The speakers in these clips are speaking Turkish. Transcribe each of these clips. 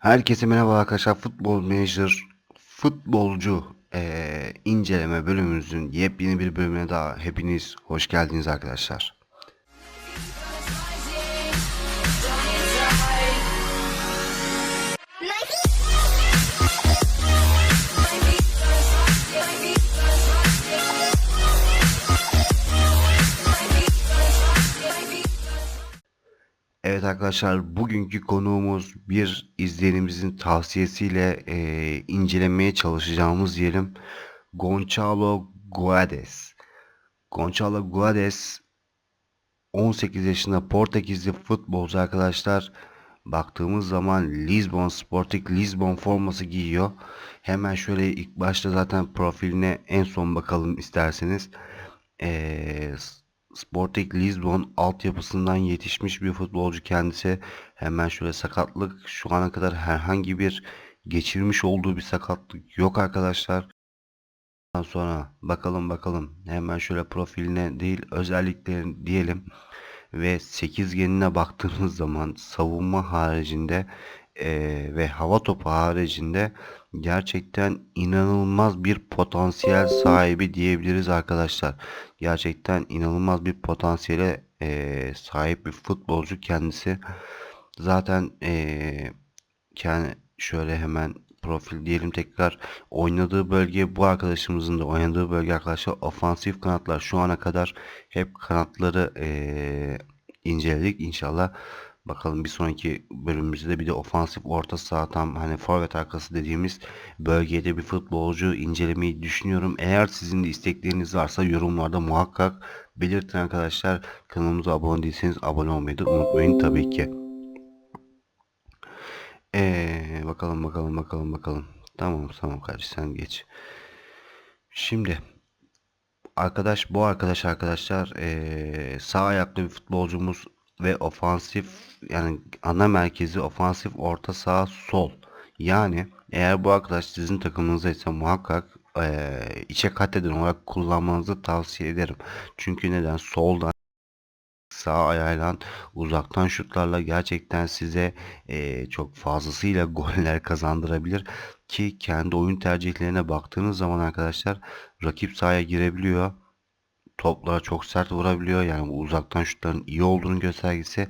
Herkese merhaba arkadaşlar. Futbol Manager futbolcu eee, inceleme bölümümüzün yepyeni bir bölümüne daha hepiniz hoş geldiniz arkadaşlar. Evet arkadaşlar bugünkü konuğumuz bir izleyenimizin tavsiyesiyle eee, incelemeye çalışacağımız diyelim Gonçalo Guedes. Gonçalo Guedes 18 yaşında Portekizli futbolcu arkadaşlar. Baktığımız zaman Lisbon Sporting Lisbon forması giyiyor. Hemen şöyle ilk başta zaten profiline en son bakalım isterseniz. Ee, Sporting Lisbon altyapısından yetişmiş bir futbolcu kendisi. Hemen şöyle sakatlık şu ana kadar herhangi bir geçirmiş olduğu bir sakatlık yok arkadaşlar. Ondan sonra bakalım bakalım hemen şöyle profiline değil özelliklerini diyelim ve sekizgenine baktığımız zaman savunma haricinde eee, ve hava topu haricinde gerçekten inanılmaz bir potansiyel sahibi diyebiliriz arkadaşlar. Gerçekten inanılmaz bir potansiyele eee, sahip bir futbolcu kendisi. Zaten eee kendi şöyle hemen profil diyelim tekrar oynadığı bölge bu arkadaşımızın da oynadığı bölge arkadaşlar ofansif kanatlar şu ana kadar hep kanatları eee, inceledik inşallah bakalım bir sonraki bölümümüzde de bir de ofansif orta saha tam hani forvet arkası dediğimiz bölgede bir futbolcu incelemeyi düşünüyorum eğer sizin de istekleriniz varsa yorumlarda muhakkak belirtin arkadaşlar kanalımıza abone değilseniz abone olmayı da unutmayın tabii ki. Ee, bakalım bakalım bakalım bakalım. Tamam tamam kardeş sen geç. Şimdi arkadaş bu arkadaş arkadaşlar ee, sağ ayaklı bir futbolcumuz ve ofansif yani ana merkezi ofansif orta saha sol. Yani eğer bu arkadaş sizin takımınızda ise muhakkak ee, içe kat eden olarak kullanmanızı tavsiye ederim. Çünkü neden? Soldan sağ ayağıyla uzaktan şutlarla gerçekten size eee, çok fazlasıyla goller kazandırabilir ki kendi oyun tercihlerine baktığınız zaman arkadaşlar rakip sahaya girebiliyor. Toplara çok sert vurabiliyor. Yani bu uzaktan şutların iyi olduğunu göstergesi.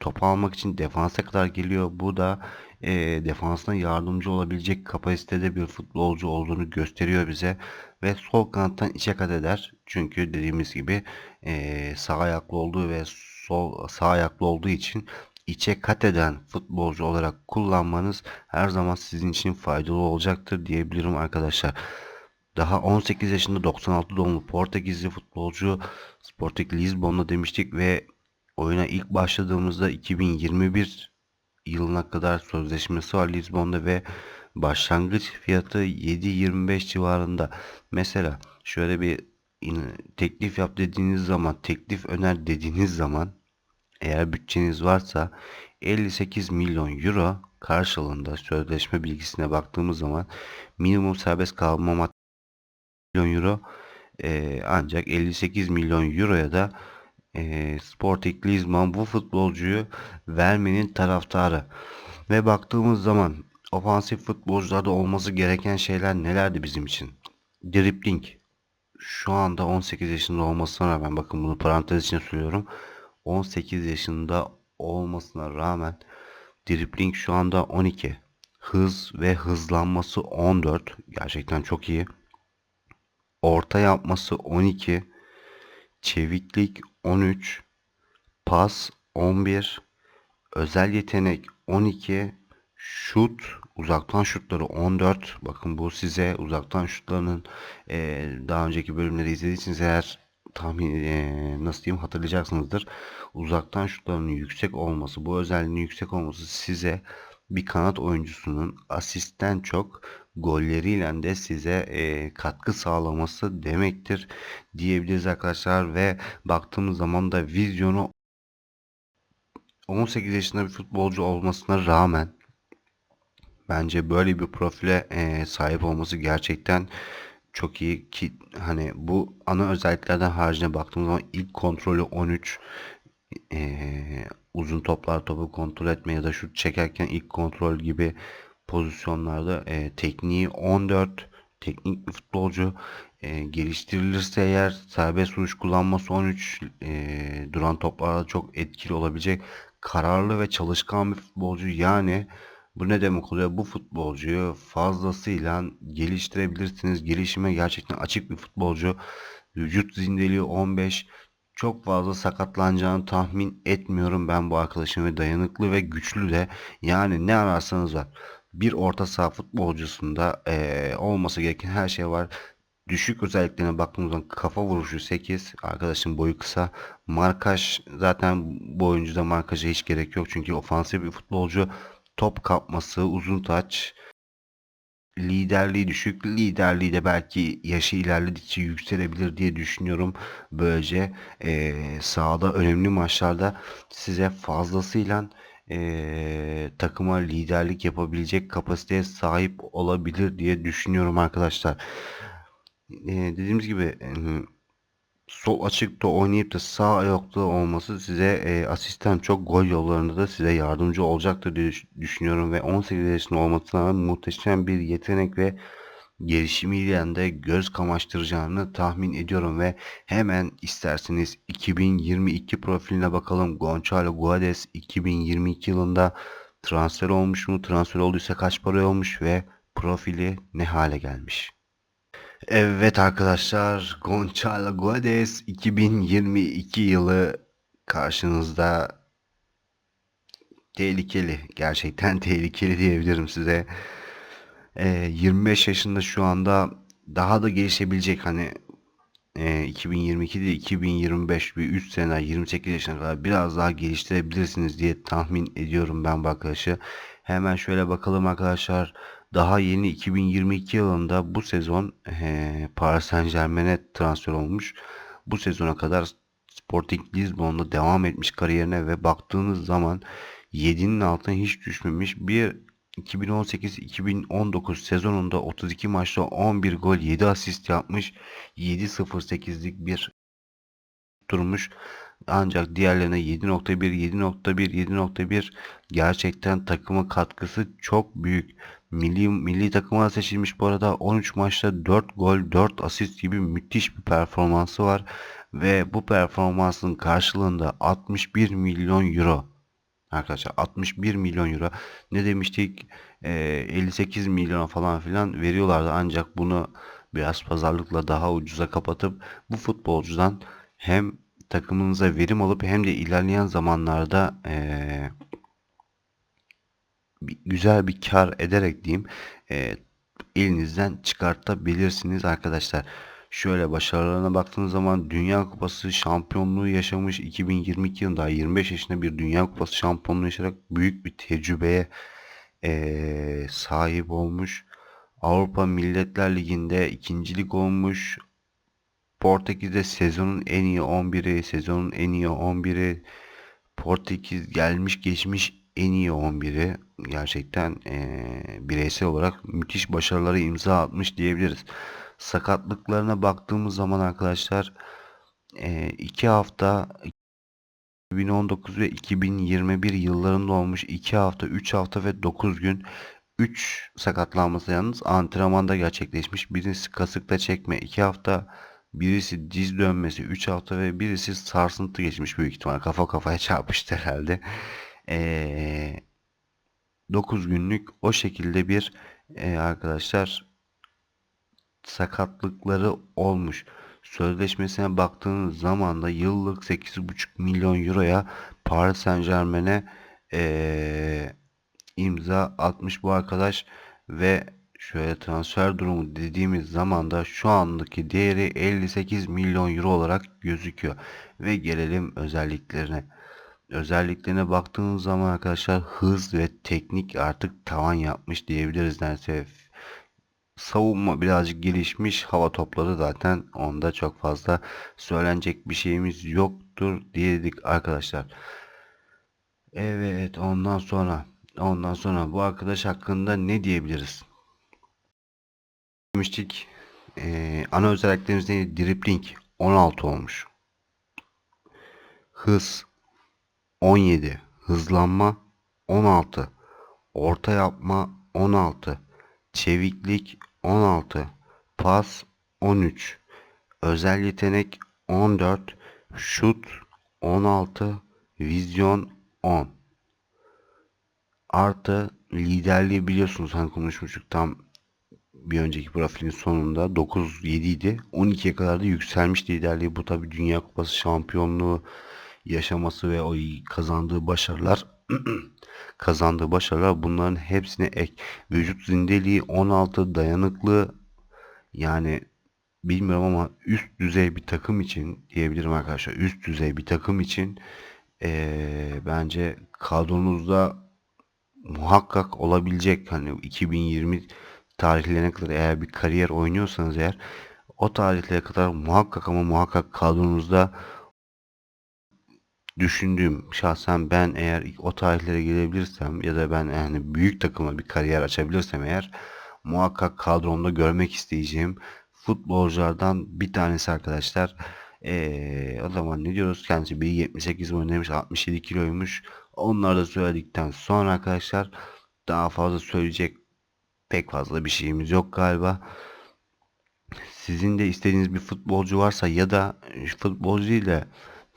Topu almak için defansa kadar geliyor. Bu da eee defansına yardımcı olabilecek kapasitede bir futbolcu olduğunu gösteriyor bize. Ve sol kanattan içe kat eder. Çünkü dediğimiz gibi eee sağ ayaklı olduğu ve sol sağ ayaklı olduğu için içe kat eden futbolcu olarak kullanmanız her zaman sizin için faydalı olacaktır diyebilirim arkadaşlar. Daha 18 yaşında 96 doğumlu Portekizli futbolcu Sporting Lisbon'da demiştik ve oyuna ilk başladığımızda 2021 yılına kadar sözleşmesi var Lisbon'da ve başlangıç fiyatı 7.25 civarında. Mesela şöyle bir teklif yap dediğiniz zaman, teklif öner dediğiniz zaman eğer bütçeniz varsa 58 milyon euro karşılığında sözleşme bilgisine baktığımız zaman minimum serbest kalma milyon euro eee, ancak 58 milyon euroya da eee Sporting Lisbon bu futbolcuyu vermenin taraftarı. Ve baktığımız zaman ofansif futbolcularda olması gereken şeyler nelerdi bizim için? Dribbling. Şu anda 18 yaşında olmasına rağmen bakın bunu parantez içine söylüyorum. 18 yaşında olmasına rağmen dribbling şu anda 12. Hız ve hızlanması 14. Gerçekten çok iyi. Orta yapması 12. Çeviklik 13. Pas 11. Özel yetenek 12. Şut uzaktan şutları 14. Bakın bu size uzaktan şutlarının eee, daha önceki bölümleri izlediyseniz eğer tahmin eee, nasıl diyeyim hatırlayacaksınızdır. Uzaktan şutlarının yüksek olması, bu özelliğinin yüksek olması size bir kanat oyuncusunun asistten çok golleriyle de size eee, katkı sağlaması demektir diyebiliriz arkadaşlar. Ve baktığımız zaman da vizyonu 18 yaşında bir futbolcu olmasına rağmen bence böyle bir profile eee, sahip olması gerçekten çok iyi ki hani bu ana özelliklerden haricinde baktığımız zaman ilk kontrolü 13 eee, uzun toplar topu kontrol etme ya da şut çekerken ilk kontrol gibi pozisyonlarda e, tekniği 14 teknik bir futbolcu e, geliştirilirse eğer serbest vuruş kullanması 13 e, duran toplarda çok etkili olabilecek kararlı ve çalışkan bir futbolcu yani bu ne demek oluyor? Bu futbolcuyu fazlasıyla geliştirebilirsiniz. Gelişime gerçekten açık bir futbolcu. Vücut zindeliği 15. Çok fazla sakatlanacağını tahmin etmiyorum ben bu arkadaşım ve dayanıklı ve güçlü de yani ne ararsanız var. Bir orta saha futbolcusunda eee, olması gereken her şey var. Düşük özelliklerine baktığımız zaman kafa vuruşu 8. Arkadaşın boyu kısa. Markaj zaten bu oyuncuda markaja hiç gerek yok. Çünkü ofansif bir futbolcu. Top kapması, uzun taç, liderliği düşük. Liderliği de belki yaşı ilerledikçe yükselebilir diye düşünüyorum. Böylece eee sahada önemli maçlarda size fazlasıyla eee, takıma liderlik yapabilecek kapasiteye sahip olabilir diye düşünüyorum arkadaşlar. Eee, dediğimiz gibi eee, sol açıkta oynayıp da sağ ayakta olması size e, asistan çok gol yollarında da size yardımcı olacaktır diye düş- düşünüyorum ve 18 yaşında olmasına rağmen muhteşem bir yetenek ve gelişimiyle de göz kamaştıracağını tahmin ediyorum ve hemen isterseniz 2022 profiline bakalım. Gonçalo Guedes 2022 yılında transfer olmuş mu? Transfer olduysa kaç para olmuş ve profili ne hale gelmiş? Evet arkadaşlar, Gonçalo Guedes 2022 yılı karşınızda tehlikeli, gerçekten tehlikeli diyebilirim size. Ee, 25 yaşında şu anda daha da gelişebilecek hani e, 2022 değil 2025 bir 3 sene 28 yaşına kadar biraz daha geliştirebilirsiniz diye tahmin ediyorum ben bu arkadaşı. Hemen şöyle bakalım arkadaşlar. Daha yeni 2022 yılında bu sezon e, Paris Saint-Germain'e transfer olmuş. Bu sezona kadar Sporting Lisbon'da devam etmiş kariyerine ve baktığınız zaman 7'nin altına hiç düşmemiş. Bir 2018-2019 sezonunda 32 maçta 11 gol 7 asist yapmış. 7-0-8'lik bir durmuş. Ancak diğerlerine 7.1, 7.1, 7.1 gerçekten takıma katkısı çok büyük. Milli, milli takıma seçilmiş bu arada 13 maçta 4 gol 4 asist gibi müthiş bir performansı var. Ve bu performansın karşılığında 61 milyon euro Arkadaşlar 61 milyon euro. Ne demiştik? E, 58 milyona falan filan veriyorlardı. Ancak bunu biraz pazarlıkla daha ucuza kapatıp bu futbolcudan hem takımınıza verim alıp hem de ilerleyen zamanlarda e, güzel bir kar ederek diyeyim e, elinizden çıkartabilirsiniz arkadaşlar. Şöyle başarılarına baktığınız zaman Dünya Kupası şampiyonluğu yaşamış 2022 yılında 25 yaşında bir Dünya Kupası şampiyonluğu yaşayarak büyük bir tecrübeye e, sahip olmuş. Avrupa Milletler Ligi'nde ikincilik olmuş. Portekiz'de sezonun en iyi 11'i, sezonun en iyi 11'i, Portekiz gelmiş geçmiş en iyi 11'i gerçekten eee, bireysel olarak müthiş başarıları imza atmış diyebiliriz. Sakatlıklarına baktığımız zaman arkadaşlar eee, iki hafta 2019 ve 2021 yıllarında olmuş 2 hafta, 3 hafta ve 9 gün 3 sakatlanması yalnız antrenmanda gerçekleşmiş. Birisi kasıkta çekme 2 hafta, birisi diz dönmesi 3 hafta ve birisi sarsıntı geçmiş büyük ihtimal. Kafa kafaya çarpıştı herhalde. Ee, 9 günlük o şekilde bir e, arkadaşlar sakatlıkları olmuş. Sözleşmesine baktığınız zaman da yıllık 8,5 milyon euroya Paris Saint-Germain'e eee, imza atmış bu arkadaş ve şöyle transfer durumu dediğimiz zaman da şu andaki değeri 58 milyon euro olarak gözüküyor. Ve gelelim özelliklerine. Özelliklerine baktığınız zaman arkadaşlar hız ve teknik artık tavan yapmış diyebiliriz neredeyse. Savunma birazcık gelişmiş. Hava topları zaten onda çok fazla söylenecek bir şeyimiz yoktur diyedik arkadaşlar. Evet ondan sonra ondan sonra bu arkadaş hakkında ne diyebiliriz? Demiştik. Ee, ana özelliklerimiz neydi? Dribbling 16 olmuş. Hız 17. hızlanma 16, orta yapma 16, çeviklik 16, pas 13, özel yetenek 14, şut 16, vizyon 10. Artı liderliği biliyorsunuz hani konuşmuştuk tam bir önceki profilin sonunda 9-7 idi. 12'ye kadar da yükselmiş liderliği. Bu tabi Dünya Kupası şampiyonluğu yaşaması ve o kazandığı başarılar kazandığı başarılar bunların hepsine ek. Vücut zindeliği 16 dayanıklı yani bilmiyorum ama üst düzey bir takım için diyebilirim arkadaşlar. Üst düzey bir takım için ee, bence kadronuzda muhakkak olabilecek hani 2020 tarihlerine kadar eğer bir kariyer oynuyorsanız eğer o tarihlere kadar muhakkak ama muhakkak kadronuzda düşündüğüm şahsen ben eğer o tarihlere gelebilirsem ya da ben yani büyük takıma bir kariyer açabilirsem eğer muhakkak kadromda görmek isteyeceğim futbolculardan bir tanesi arkadaşlar. Ee, o zaman ne diyoruz? Kendisi 1.78 oynamış 67 kiloymuş. Onları da söyledikten sonra arkadaşlar daha fazla söyleyecek pek fazla bir şeyimiz yok galiba. Sizin de istediğiniz bir futbolcu varsa ya da futbolcu ile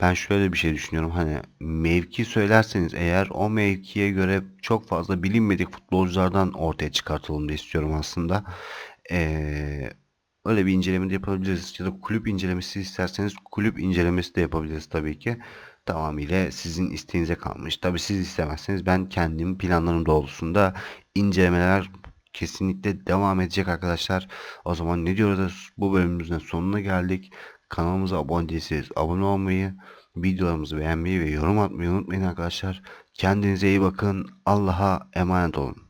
ben şöyle bir şey düşünüyorum. Hani mevki söylerseniz eğer o mevkiye göre çok fazla bilinmedik futbolculardan ortaya çıkartalım diye istiyorum aslında. Ee, öyle bir inceleme de yapabiliriz. Ya da kulüp incelemesi isterseniz kulüp incelemesi de yapabiliriz tabii ki. Tamamıyla sizin isteğinize kalmış. Tabii siz istemezseniz ben kendim planlarım doğrultusunda incelemeler kesinlikle devam edecek arkadaşlar. O zaman ne diyoruz? Bu bölümümüzün sonuna geldik. Kanalımıza abone değilseniz abone olmayı, videolarımızı beğenmeyi ve yorum atmayı unutmayın arkadaşlar. Kendinize iyi bakın. Allah'a emanet olun.